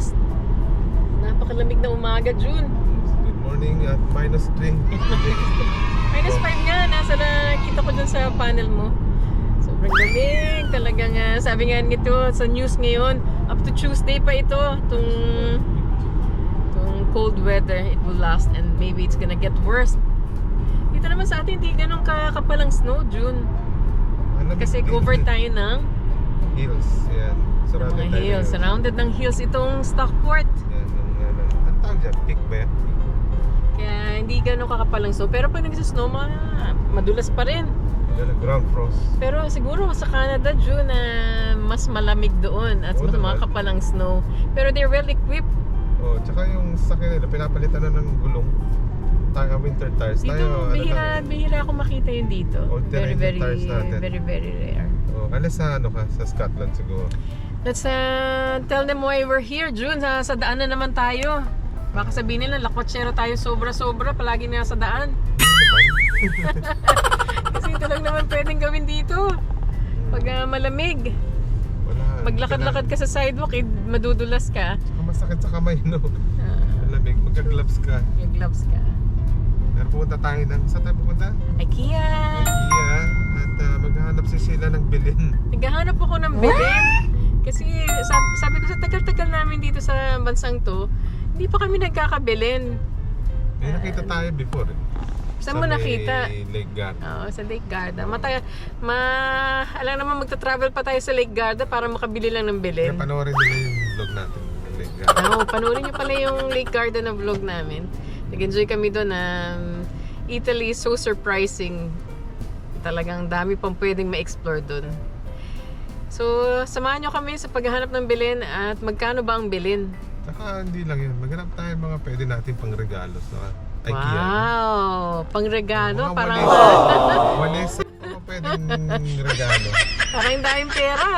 Coast. Napakalamig na umaga, June. Good morning at minus 3. Minus 5 nga, nasa nakita ko dun sa panel mo. Sobrang lamig. Talagang ah, sabi nga nito sa news ngayon, up to Tuesday pa ito, itong, itong cold weather, it will last and maybe it's gonna get worse. Dito naman sa atin, hindi ganun kakapalang snow, June. Kasi covered tayo ng Hills. Yan. Ng Surrounded mga tayo hills. ng- Surrounded ng hills itong Stockport. Yan. Ang, ano, ang tawag dyan? Peak ba yan? Kaya hindi ganun kakapalang snow. Pero pag nagsusnow, ma- madulas pa rin. Yan ang ground frost. Pero siguro sa Canada, June, na mas malamig doon at Oo mas naman. makapalang snow. Pero they're well equipped. Oh, tsaka yung sakyan nila, pinapalitan na ng gulong. Tayo winter tires. Dito, tayo, ano bihira, lang, bihira ako makita yun dito. Very, Alternate very, tires natin. very, very rare. oh, alas sa ano ka? Sa Scotland siguro. Let's uh, tell them why we're here, June. Sa, sa daan na naman tayo. Baka sabihin nila, lakotsero tayo sobra-sobra, palagi na sa daan. Kasi ito lang naman pwedeng gawin dito. Pag ah, malamig, Wala. maglakad-lakad ka sa sidewalk, eh, madudulas ka. Tsaka masakit sa kamay, no? Ah, Malamig. Magka-gloves ka. may gloves ka. Pero pupunta tayo ng... Saan tayo pupunta? IKEA! IKEA. At ah, maghahanap si Sheila ng bilhin. Naghahanap ako ng bilhin. Kasi sabi, sabi ko sa tagal-tagal namin dito sa bansang to, hindi pa kami nagkakabilin. May nakita tayo before. eh. Saan Sa mo nakita? Lake Garda. Oo, sa Lake Garda. Matay, ma, alam naman magta-travel pa tayo sa Lake Garda para makabili lang ng Kaya bilhin. panoorin nila yung vlog natin. ng Lake Garda. Oo, panoorin niyo pala yung Lake Garda na vlog namin. Nag-enjoy kami doon na Italy is so surprising. Talagang dami pang pwedeng ma-explore doon. So, samahan niyo kami sa paghahanap ng bilhin at magkano ba ang bilhin? Saka hindi lang yun. Maghanap tayo mga pwede natin pang regalo sa IKEA. Wow! Pangregalo, Mga parang, walis. Walis. Mga pwedeng regalo. parang dahil pera.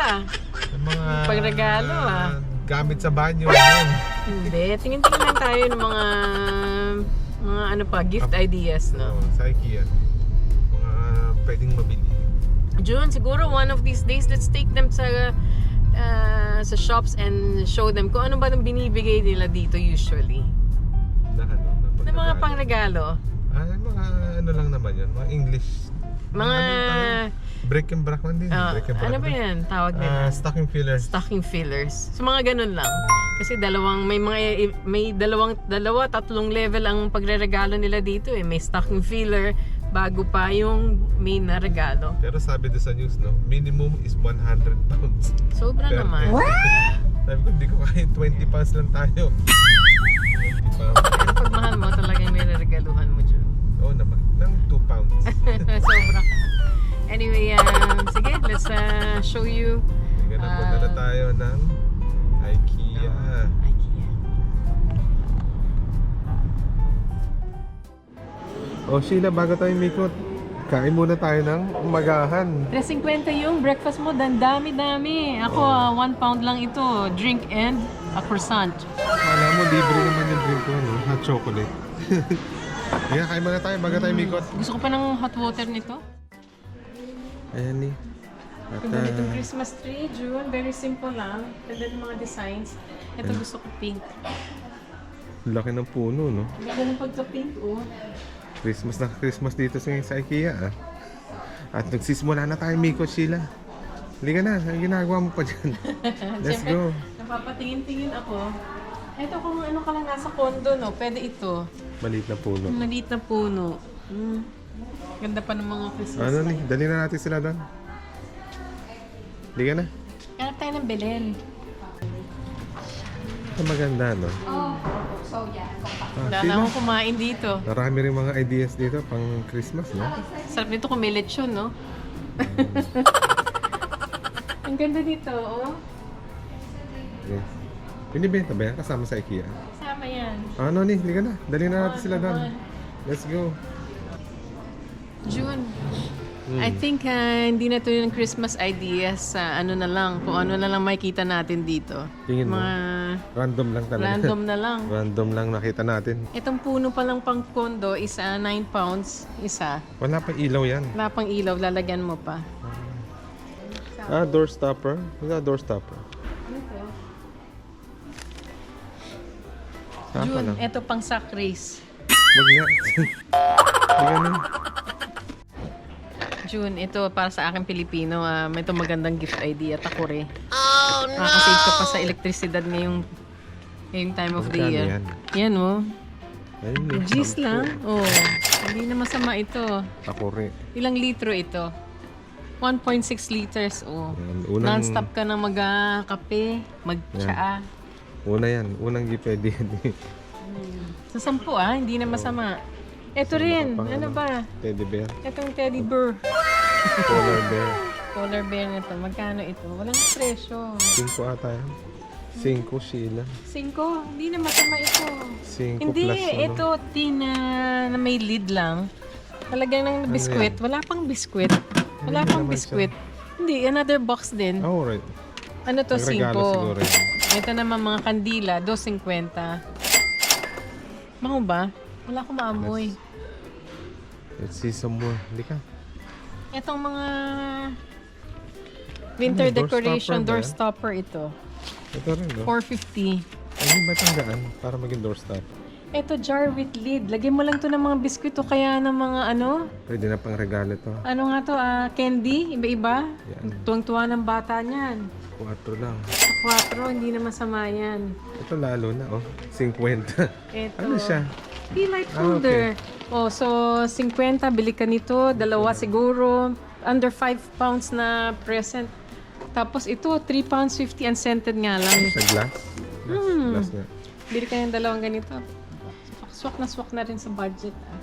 Yung mga Pangregalo, ah. Gamit sa banyo. Yun. Hindi, tingin-tingin lang tayo ng mga mga ano pa, gift ideas, no? Oo, sa IKEA. Mga pwedeng mabili. June, siguro one of these days, let's take them sa uh, sa shops and show them kung ano ba ang binibigay nila dito usually. Na ano, na Ng mga pangregalo. Ah, mga ano lang naman yun. Mga English. Mga, Ano? Break and brack man din. ah, break and brack ano ba yan? Tawag nila. Ah, stocking fillers. stocking fillers. So mga ganun lang. Kasi dalawang may mga may dalawang dalawa tatlong level ang pagreregalo nila dito eh. May stocking filler bago pa yung main na regalo. Pero sabi doon sa news, no, minimum is 100 pounds. Sobra Per naman. head. sabi ko, hindi ko kaya 20 pounds lang tayo. 20 pounds. Pero pag mahal mo talagang may regaluhan mo dyan. Oo naman. Ng 2 pounds. Sobra. Anyway, um, sige, let's uh, show you Sige na, punta na Ah. tayo ng. IKEA. Oh, Sheila, bago tayo mikot, kain muna tayo ng umagahan. 3.50 yung breakfast mo, dan dami-dami. Ako, ah, one pound lang ito. Drink and a croissant. Kala mo, libre naman yung drink ko, no? Hot chocolate. Kaya kain muna tayo bago tayo mikot. Gusto ko pa ng hot water nito. Ayan ni. At, Ganda nitong ah, Christmas tree, June. Very simple lang. Ganda ng mga designs. Ito gusto ko pink. laki ng puno, no? Ganda ng pagka-pink, oh. Christmas na Christmas dito sa, sa IKEA, ah. At nagsisimula na tayo, Miko, Sheila. Halika na, ang ginagawa mo pa dyan. Let's go. Napapatingin-tingin ako. Ito kung ano ka lang nasa kondo, no? Pwede ito. Maliit na puno. Maliit na puno. Mm. Ganda pa ng mga Christmas Ano ni, dali na natin sila doon. Halika na. Hanap tayo ng Belen. Ito maganda, no? Oh. Ah, Wala na akong kumain dito. marami rin mga ideas dito pang Christmas, no? Sarap nito kung may lechon, no? Ang ganda dito, oh. Yes. Binibenta ba yan kasama sa IKEA? Sama yan. Ano ni, halika na. Dali na natin sila doon. Let's go. June. Hmm. I think ah, hindi na to yung Christmas ideas sa ano na lang, kung ano na lang makikita natin dito. Tingin mo. Mga Random lang talaga. random na lang. Random lang nakita natin. Itong puno pa lang pang kondo is ah, 9 pounds isa. Wala pa ilaw yan. Wala pang ilaw, lalagyan mo pa. Ah, door stopper. Wala door stopper. Ano to? June, lang. eto pang sack race. Wag nga. Hindi ganun. June, ito para sa akin Pilipino. ah, may ito magandang gift idea. Takore. Oh, no! Makakasave ka pa sa elektrisidad ngayong, ngayong time of the Magkano year. yan? Yan, oh. Ayun, G's sampu. lang. Oh. Hindi na masama ito. Takore. Ilang litro ito? 1.6 liters, oh. Yan, Unang, Non-stop ka na magkape, magtsaa. Una yan. Unang yan. eh. Sa sampu ah, hindi na masama. Ito rin, Pang ano ba? Teddy bear. Itong teddy bear. Polar bear. Polar bear na to. Magkano ito? Walang presyo. 5 ata yan. 5 Sheila. Cinco, hindi na masama ito. 5 Hindi, plus ano. ito tin na, na may lid lang. Talagyan ng biskwit. Wala pang biskwit. Wala Ano pang biskwit. Hindi, another box din. Oh, right. Ano to, Nagregalo 5. siguro yan. Ito naman mga kandila, 2.50. Bango ba? Wala akong maamoy. Let's see some more. Hindi ka. Itong mga winter Ano, door decoration, stopper door stopper ito. Ito rin, no? 450. Ano ba tanggaan para maging doorstop? Ito jar with lid. Lagyan mo lang to ng mga biskwit o kaya ng mga ano. Pwede na pang regalo to. Ano nga to? ah, candy? Iba-iba? Yan. Tuwang-tuwa ng bata niyan. 4 lang. Sa 4, hindi na masama yan. Ito lalo na, oh. 50. Ito. ano siya? Tea light Ah, holder. Oh, so 50, bili ka nito. Dalawa siguro. Under 5 pounds na present. Tapos ito, 3 pounds 50 unscented nga lang. Sa glass? Glass, Hmm. glass nga. Bili ka ng dalawang ganito. Swak na swak na rin sa budget. Ah.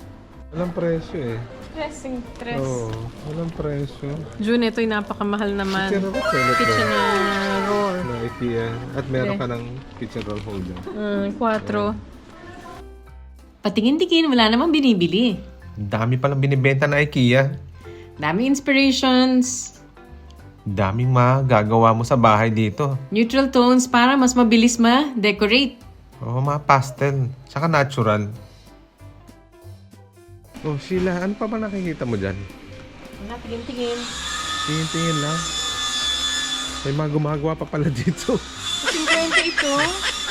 Walang presyo eh. Dressing dress. Oo, oh, walang presyo. June, ito'y napakamahal naman. Kitchen roll Kitchen roll na roll. na IKEA. At meron ka ng kitchen roll holder. Mm, 4. Patingin-tingin, wala namang binibili. Dami palang binibenta na IKEA. Dami inspirations. Daming magagawa mo sa bahay dito. Neutral tones para mas mabilis ma-decorate. Oo, mga pastel. Saka natural. Oh, Sheila, ano pa ba nakikita mo dyan? Wala, tingin-tingin. Tingin-tingin lang. May mga gumagawa pa pala dito. 50 ito.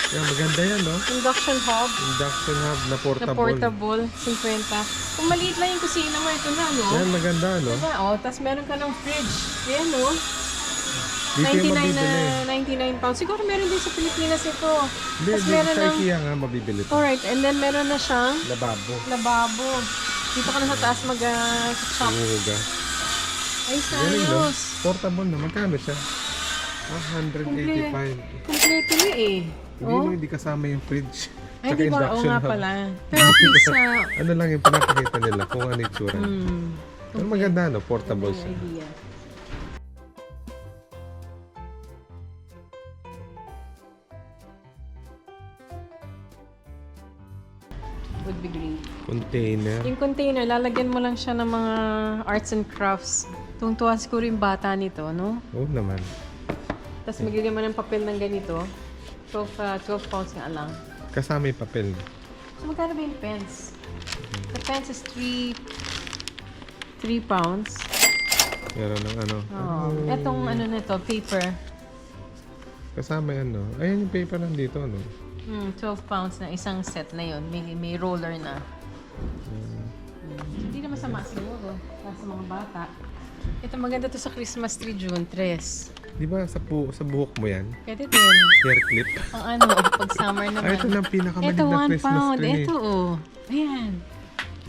Yan, maganda yan, no? Induction hob. Induction hub na Na portable. portable. 50. Kung maliit lang yung kusina mo, ito na, no? Yan, maganda, no? Diba? Oh, tapos meron ka ng fridge. Yan, no? Dito yung 99 mabibili. na 99 pounds. Siguro meron din sa Pilipinas ito. Hindi, Tapos meron sa ng... IKEA nga mabibili to. Alright, and then meron na siyang Lababo. lababo. Dito ka na sa taas mag-shop. Uga. Ay, Galing, no? sayos. Portable na. Magkano siya? Ah, 185. Kompleto na eh. Hindi Oh? mo, hindi kasama yung fridge. Ay, di ba? Oo induction nga pala. Pero at least sa... Ano lang yung pinapakita nila kung ano yung tsura. Hmm. Pero maganda, no? Portable siya. idea. Container. Yung container, lalagyan mo lang siya ng mga arts and crafts. Tungtuwa siguro yung bata nito, no? Oo naman. Tapos magigyan mo ng papel ng ganito. 12, uh, 12 pounds nga lang. Kasama yung papel. So, magkano ba yung pens? The pens is 3 3 pounds. Meron ng ano. Oh. Etong ano na to, paper. Kasama yan, no? Ayan yung paper nandito, no? Hmm, 12 pounds na isang set na yon. May, may roller na. Hmm. Hindi na masama siguro. Para sa mga bata. Ito maganda to sa Christmas tree June 3. Di ba sa, bu- sa buhok mo yan? Pwede din. Hair clip? Ang ano, pag summer Ay, naman. ito na ang pinakamalig Ito, na 1 Christmas pound. tree. Ito, oh. Ayan.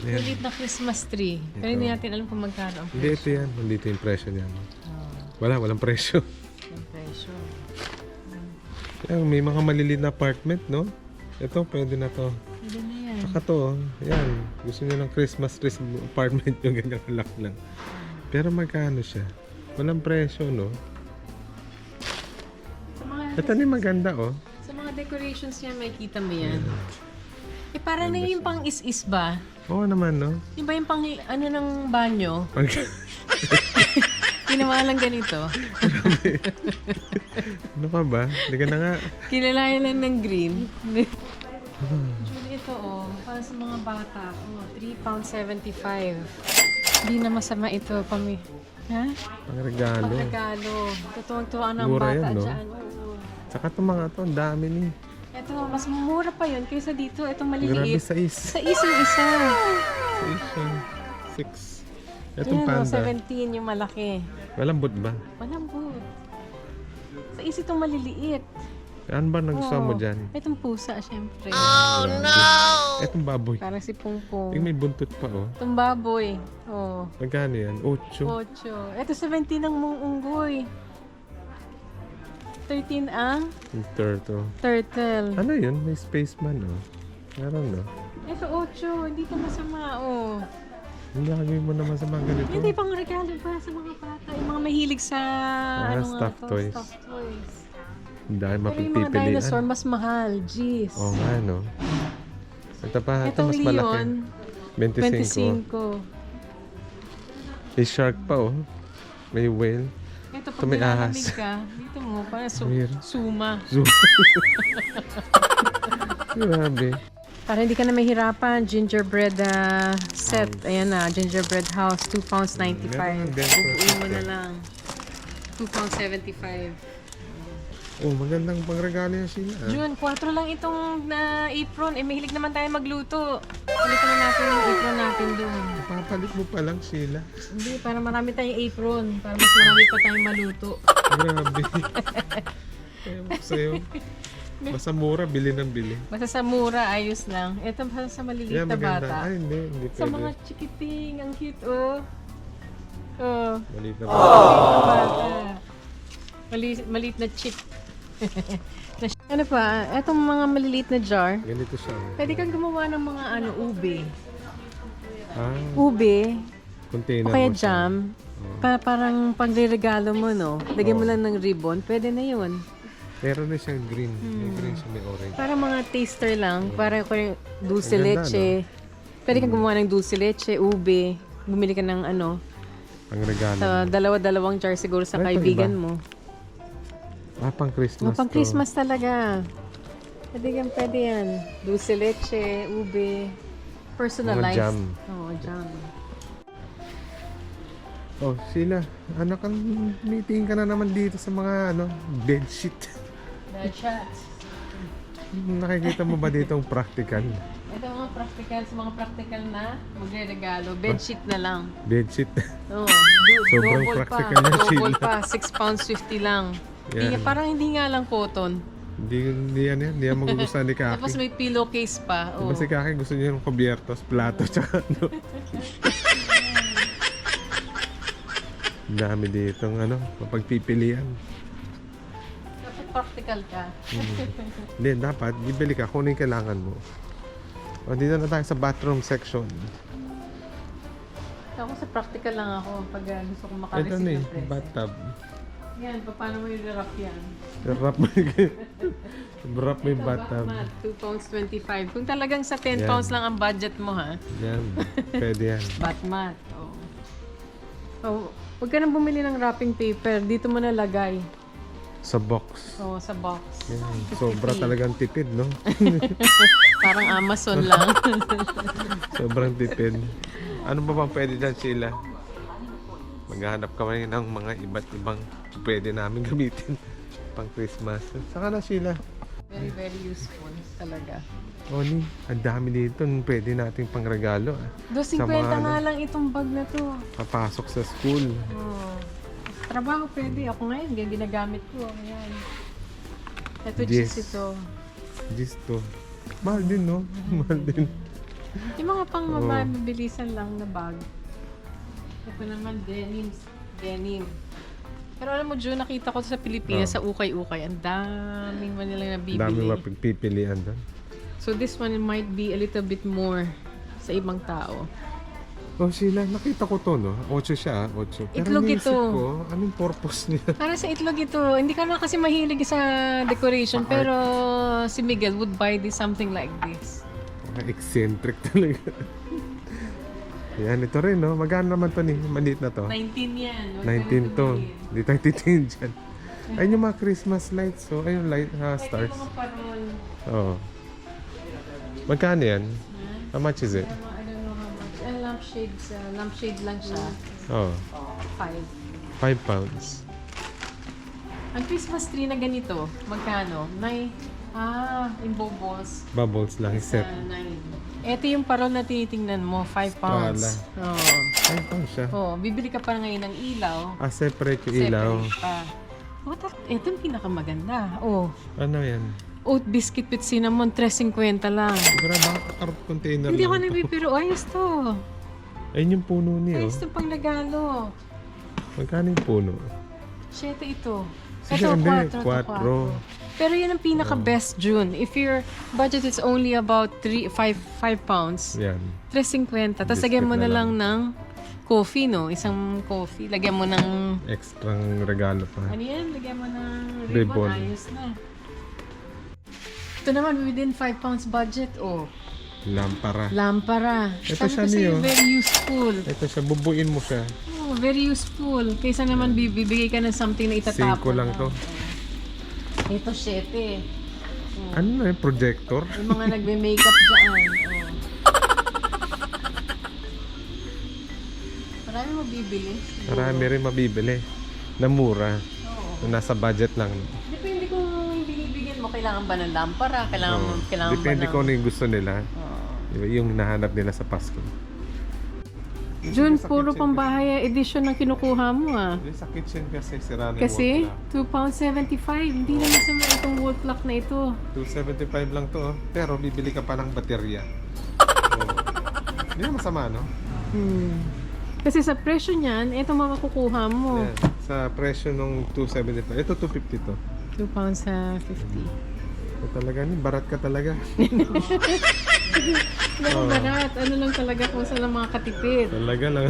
Ayan. Maliit na Christmas tree. Pero Ito. hindi natin alam kung magkano ang Hindi, ito yan. Nandito yung presyo niyan. Oh, Wala, walang presyo. yung presyo. Yan, may mga maliliit na apartment, no? Ito, pwede na to. Pwede na yan. Saka to, yan. Gusto niyo ng Christmas tree sa apartment yung ganyan kalak lang. Pero magkano siya? Walang presyo, no? Sa mga, Ito na yung maganda, oh. sa mga decorations niya, makikita mo yan. Eh, parang na yung pang is-is ba? Oo naman, no? Yung ba yung pang, ano ng banyo? Pag, Ginawa lang ganito. ano ka ba? Hindi ka na nga. Kilalayan lang ng green. Julie, ito oh, para sa mga bata. Oh, 3 pounds 75. Hindi na masama ito. Pami ha? Pang regalo. Pagregalo. Tutuwang-tuwa ng Mura bata yan, no? dyan. Oo. Saka itong mga to, ang dami ni. Ito mas mura pa yun kaysa dito. Itong Grabe maliliit. sa is. Sa isang isa. Sa is siya. Six. Itong Ayan, oh, panda. 17 yung malaki. Malambot ba? Malambot. Sa is itong maliliit. Ano ba nagustuhan mo dyan? Itong pusa, syempre. Oh no! Itong baboy. Parang si Pungpong. Yung may buntot pa oh. Itong baboy. Oh. Magkano yan? Ocho. Ocho. Ito 17 ang mong unggoy. 13 ang Yung turtle. turtle. Ano yun? May spaceman oh. Meron no? Ito 8. Hindi pa masama. Oh. Hindi gagawin mo naman sa mga ganito. Hindi pang regalo pa sa mga bata. Yung mga mahilig sa Ah, ano nga stuffed to? toys. Stuffed toys. Hindi tayo Pero yung mga mapagpipilian. dinosaur, mas mahal. Jeez. Oo nga no. Ito pa, ito mas malaki. Leon, 25. 25. May shark pa oh. May whale. Ito, Ito pag may nilalamig ahas. ka, dito mo, parang su- suma. Zoom. Grabe. Para hindi ka na mahirapan, gingerbread ah, set. Ayan na, gingerbread house, 2 pounds 95. Meron din. Bubuin mo na lang. 2 pounds 75. Oh, magandang pangregalo yan sila. ah. June, 4 lang itong na apron. Eh, mahilig naman tayo magluto. Ulitin na natin yung apron natin doon. Papalit mo pa lang sila. Hindi, para marami tayong apron. Para mas marami pa tayong maluto. Grabe. Mo sa'yo. Basta mura, bili ng bili. Basta sa mura, ayos lang. Ito pa sa maliliit Yan, na maganda. bata. Ay, hindi. Hindi Sa pwede. mga chikiting, ang cute oh. Oh, Maliit na bata. Mali, maliit na chip. Ano pa, etong mga maliliit na jar, Ganito siya. oh. pwede kang gumawa ng mga ano, ube. Ah, Ube, container o kaya mo siya. jam. Pa parang pagre-regalo mo, no? Lagyan mo lang ng ribbon, pwede na yun. Meron na siyang green. Hmm. May green siya, may orange. Para mga taster lang, para ko yung dulce Ang ganda, leche. Pwede kang gumawa ng dulce leche, ube. Bumili ka ng ano, Pang regalo. sa dalawa-dalawang jar siguro sa Ito, kaibigan mo. Ah, pang Christmas No, pang to. Christmas talaga. Pwede yan, pwede yan. Dulce leche, ube. Personalized. Mga jam. Oo, jam. Oh, sila. Anak, kan meeting ka na naman dito sa mga ano, bedsheet. The chat. Nakikita mo ba dito ang practical? Ito mga practical, sa mga practical na magre-regalo. Bedsheet na lang. Bedsheet. Oo. du- Sobrang double practical pa. na, Double Sheila. pa. 6 pounds 50 lang. Hindi, Yan. parang hindi nga lang cotton. Hindi, hindi yan yan. Hindi yan magugustuhan ni Kaki. Tapos may pillowcase pa. Oh. Diba si Kaki gusto niya ng kubiertos, plato, tsaka ano. Ang dami dito ng ano, mapagpipilian. Dapat practical ka. Hindi, dapat, bibili ka kung ano yung kailangan mo. O, dito na tayo sa bathroom section. Ako sa practical lang ako pag uh, gusto ko Ito makareceive na eh, ng present. bathtub. Yan, pa- paano mo i-wrap yan? Wrap mo yung, wrap mo yung bathtub. Batmat, 2 pounds 25. Kung talagang sa 10 Yan. pounds lang ang budget mo ha, Yan, pwede yan. Batmat. Oh. Oh, huwag ka nang bumili ng wrapping paper. Dito mo nalagay. Sa box. Oh, sa box. Yan. Sobra talagang tipid, no? Parang Amazon lang. Sobrang tipid. Ano ba bang pwede dyan sila? Maghanap kami ng mga iba't ibang pwede namin gamitin pang Christmas. Saka na sila. very, very useful talaga. Oni, ang dami dito ng pwede nating pangregalo. Ah. 250 Sa mga nga ano. lang itong bag na to. Papasok sa school. Oh. Trabaho pwede. Ako ngayon, gan- ginagamit ko. Ayan. Ito, Yes. cheese ito. Just to. Mahal din, no? Mahal din. Yung mga pang Oo. mabilisan lang na bag. Ito naman, denim. Denim. Pero alam mo, June, nakita ko sa Pilipinas, sa ukay-ukay, ang daming Manila na Ang dami bibili. mapagpipilian doon. So this one might be a little bit more sa ibang tao. Oh, sila, nakita ko to, no? Ocho siya, ah, ocho. Pero Itlog ito. ko, anong purpose niya? Para sa itlog ito, hindi ka na kasi mahilig sa decoration, Pa-art. pero si Miguel would buy this something like this. Mga eccentric talaga. Yan, ito rin, no? Magkano naman to ni? Maliit na to. 19 yan. Huwag ka 19 na to. tumingin. Di tayo titingin dyan. Ayun yung mga Christmas lights, so ayun light ha, Like stars. yung mga parol. Oo. Magkano yan? Ha? How much is it? I don't know how much. And lampshades, uh, lampshade lang siya. Oh, Five. 5 pounds. Ang Christmas tree na ganito, magkano? May Ah, in bubbles. Bubbles lang, set. Sa nine. Ito yung parol na tinitingnan mo, 5 pounds. Oo. Ay, pang siya. Oh, bibili ka pa ngayon ng ilaw. Ah, separate yung ilaw. Separate pa. Oh, ta- ito yung pinakamaganda. Oh, Ano yan? oat biscuit with cinnamon, 3.50 lang. Siguro baka container Hindi ako lang. nabibiro. Ayos to. Ayun yung puno niyo. Ayos to pang regalo. Magkano yung puno? Siyete ito. Ito, hindi. 4 Quattro. Pero yun ang pinaka-best, June. If your budget is only about 3, 5, 5 pounds, Yan. 3.50. Tapos lagyan mo na na lang. lang ng coffee, no? Isang coffee. Lagyan mo ng... Extrang regalo pa. Ano yan? Lagyan mo ng Ribbon. ribbon. Ayos na. Ito naman, within 5 pounds budget, oh. Lampara. Lampara. Ito Sabi siya ko sa'yo, niyo. very useful. Ito siya, bubuin mo siya. Oh, very useful. Kaysa naman bibigay ka ng something na itatapon. Cinco lang to. Ito, 7. Ano na yun? Projector? Yung mga nagbe-makeup dyan. Oh. Marami mo bibili. Marami rin mabibili. Na mura. Oo. Na nasa budget lang. Depende kung yung binibigyan mo, kailangan ba ng lampara? Kailangan, Oo. kailangan Depende ba ng... kung ano yung gusto nila. Oo. Diba, Yung hinahanap nila sa Pasko. June, puro pambahay edition ng kinukuha mo ah. kasi- Sa kitchen kasi sira na Kasi, wall 2 pounds 75. Hindi na masama itong wall clock na ito. clock. 275 lang to. oh. Pero bibili ka pa ng baterya. Oo. Hindi na masama, no? Hmm. Kasi sa presyo niyan, ito makukuha mo. Yan. Sa presyo nung 275. Ito 250 to. 2 pounds sa 50. Ito talaga ni barat ka talaga. Pero barat, ano lang talaga kung saan lang mga katipid. Talaga lang.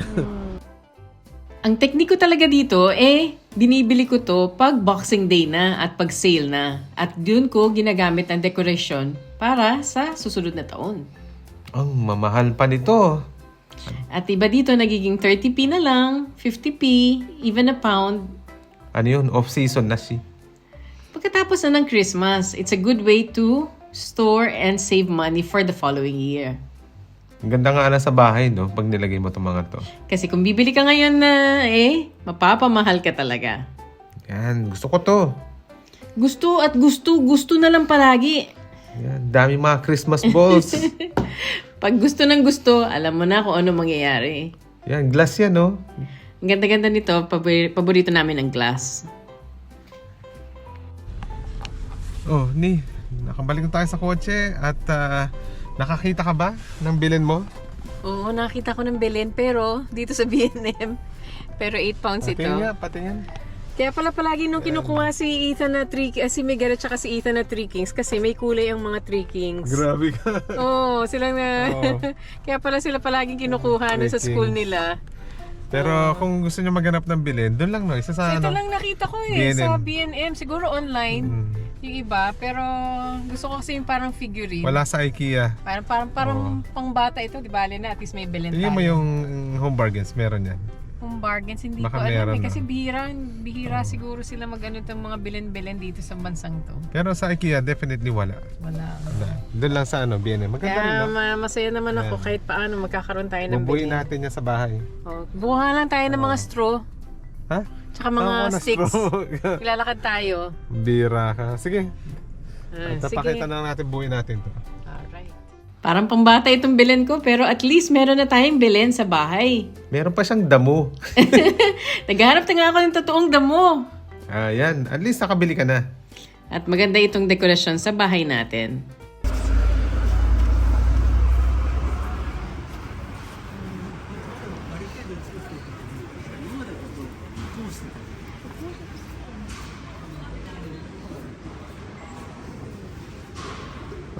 Ang tekniko talaga dito, eh, binibili ko to pag Boxing Day na at pag sale na. At dun ko ginagamit ang decoration para sa susunod na taon. Ang mamahal pa nito. At iba dito, nagiging 30p na lang, 50p, even a pound. Ano yun? Off-season na si. Pagkatapos na ng Christmas, it's a good way to store and save money for the following year. Ang ganda nga na sa bahay, no? Pag nilagay mo itong mga to. Kasi kung bibili ka ngayon na, eh, mapapamahal ka talaga. Yan. Gusto ko to. Gusto at gusto, gusto na lang palagi. Yan. Dami mga Christmas balls. Pag gusto ng gusto, alam mo na kung ano mangyayari. yan. Glass yan, no? Ang ganda-ganda nito, pabor- paborito namin ang glass. Oh, ni. Nakabalik na tayo sa kotse at ah, nakakita ka ba ng bilin mo? Oo, nakita ko ng Belen, pero dito sa B&M, pero 8 pounds ito. Patingin nga, patingin. Kaya pala palagi nung kinukuha si Ethan na 3, ah, si Miguel at saka si Ethan na 3 Kings kasi may kulay ang mga 3 Kings. Grabe ka. Oo, sila na. Oo. Kaya pala sila palaging kinukuha nun sa school nila. Pero kung gusto niyo maghanap ng bilin, doon lang, no? Isa sa Ito ano? lang nakita ko eh, B&M. sa B&M. Siguro online, Mm. Yung iba. Pero gusto ko kasi yung parang figurine. Wala sa IKEA. Parang, parang, parang pang bata ito, di ba? na, at least may Belen Tingnan mo tayo. yung home bargains, meron yan. Kung bargains, hindi Baka ko alam meron eh. Kasi bihira, bihira siguro sila mag-ano itong mga Belen-Belen dito sa bansang to. Pero sa IKEA, definitely wala. Wala. Wala. Doon lang sa ano, B&M. Maganda rin, Kaya no? ma- masaya naman ako kahit paano magkakaroon tayo ng Bubuin Belen. natin yan sa bahay. Oh, buha lang tayo ng mga straw. Ha? Tsaka mga na, sticks. straw. Ilalakad tayo. Bira ka. Sige. Ah, At napakita na lang natin buuin natin to. Alright. Parang pambata itong Belen ko, pero at least meron na tayong Belen sa bahay. Meron pa siyang damo. Naghahanap na nga ako ng totoong damo. Ayan. At least nakabili ka na. At maganda itong dekorasyon sa bahay natin.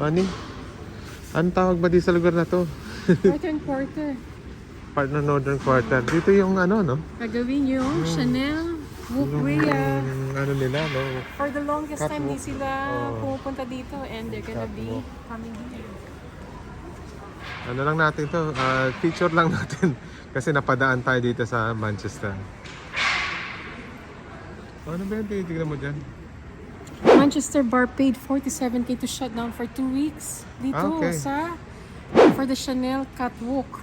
Ani? Anong tawag ba di sa lugar na to? And quarter. Part ng Northern Quarter. Dito yung ano, no? Gagawin yung Chanel, Wukwea. Yung ano nila, no? For the longest time, di Catwalk. sila Oo. pumupunta dito and they're gonna be coming here. Ano lang natin to, ah, feature lang natin. Kasi napadaan tayo dito sa Manchester. Ano ba yung tinitignan mo dyan? Manchester bar paid 47k to shut down for two weeks dito Ah, okay. sa for the Chanel catwalk.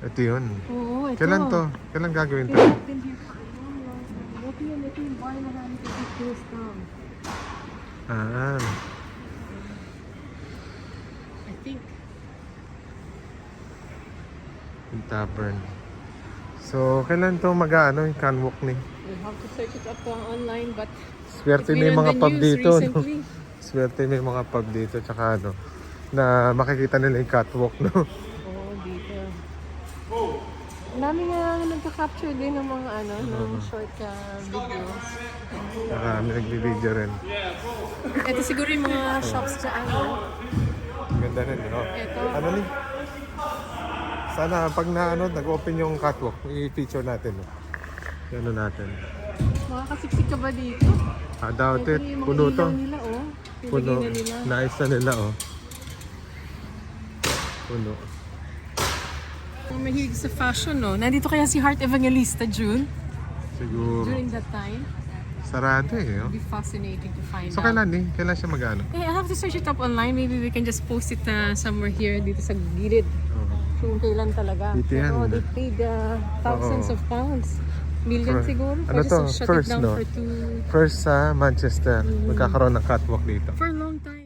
Ito yun. Oo, ito. Kailan to? Kailan gagawin to? They've been here for a long, long time. Ito yung, ito yung bar na namin to be closed down. Ah. think. Yung tavern. So, kailan to mag-ano yung canwalk ni? We'll have to search it up online but Swerte na yung mga pub dito. No? Swerte na yung mga pub dito. Tsaka ano, na makikita nila yung catwalk, no? Oo, dito. Ang dami nga nagka-capture din ng mga ano, ng short uh, videos. Tsaka may nagbibideo rin. Ito siguro yung mga shops dyan. No? Ganda rin, no? Ito. Ano ni? Sana pag na ano, nag-open yung catwalk, i-feature natin, no? Ano natin. Makakasiksik ka ba dito? Ah, daw, Ito yung mga puno to. ilaw nila, oh. Puno. Na nila. Naayos na nila, oh. Puno. Mahilig sa fashion, no? Nandito kaya si Heart Evangelista, June? Siguro. During that time? Sarado eh, oh. It'd be fascinating to find So, out. kailan eh? Kailan siya mag-ano? Eh, I'll have to search it up online. Maybe we can just post it uh, somewhere here, dito sa gilid. Oh. Kung kailan talaga. Dito yan. Oo, they paid uh, thousands Oo. of pounds. Million For- siguro. ano to? First, no? for two... First sa Manchester, Mm. magkakaroon ng catwalk dito. For